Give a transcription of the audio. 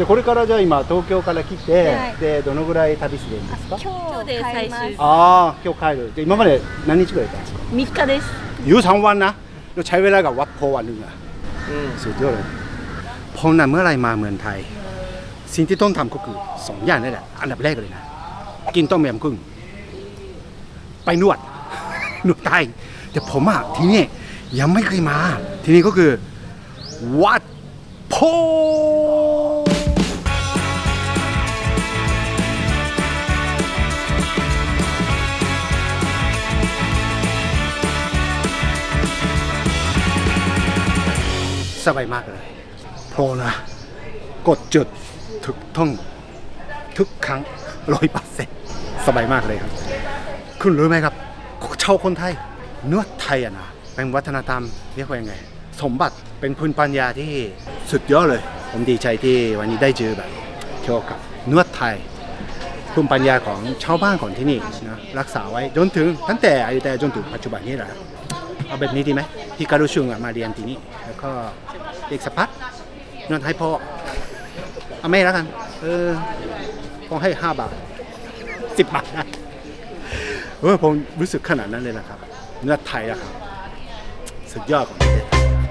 でこれからじゃあ今東京から来て、はいでどのぐらい旅するんですか今日で帰ります最終ああ今日帰るで今まで何日ぐらいいたんですか3日ですอยู่ทั้งวันนะเราใช้เวลากับวัดโพวันหนึ่งอะสุดยอดเลยผมน่ะเมื่อไหรมาเมืองไทย สิ่งที่ต้องทำก็คือสองอย่างนั่นแหละอันดับแรกเลยนะ กินต้มยำกุ้งไปนวด นวดไทยแต่ผมอะที่นี่ยังไม่เคยมา ที่นี่ก็คือ วัดโพ สบายมากเลยโพนะ กดจุดทุกท่องทุกครั้งร้อยเปอร์เซ็นต์สบายมากเลยครับ คุณรู้ไหมครับชาวคนไทยนวดไทยอะนะเป็นวัฒนธรรมเรียกว่ายังไง สมบัติเป็นภูมิปัญญาที่สุดยอดเลย ผมดีใจที่วันนี้ได้เจอแบบเกี่ยวกับนวดไทยภูมิปัญญาของชาวบ้านของที่นี่นะรักษาไว้จนถึงตั้งแต่อายุทยาจนถึงปัจจุบันนี้แหละ เอาแบบนี้ดีไหมพี่การุชุงอะมาเรียนที่นี่แล้วก็เอกสัพพัฒนวดให้พ่อเอาไม่แล้วกัน เออคงให้ห้าบาทสิบบาทนะเออผมรู้สึกขนาดนั้นเลยนะครับ เนื้อไทยอะครับ สุดยอดของประเทศ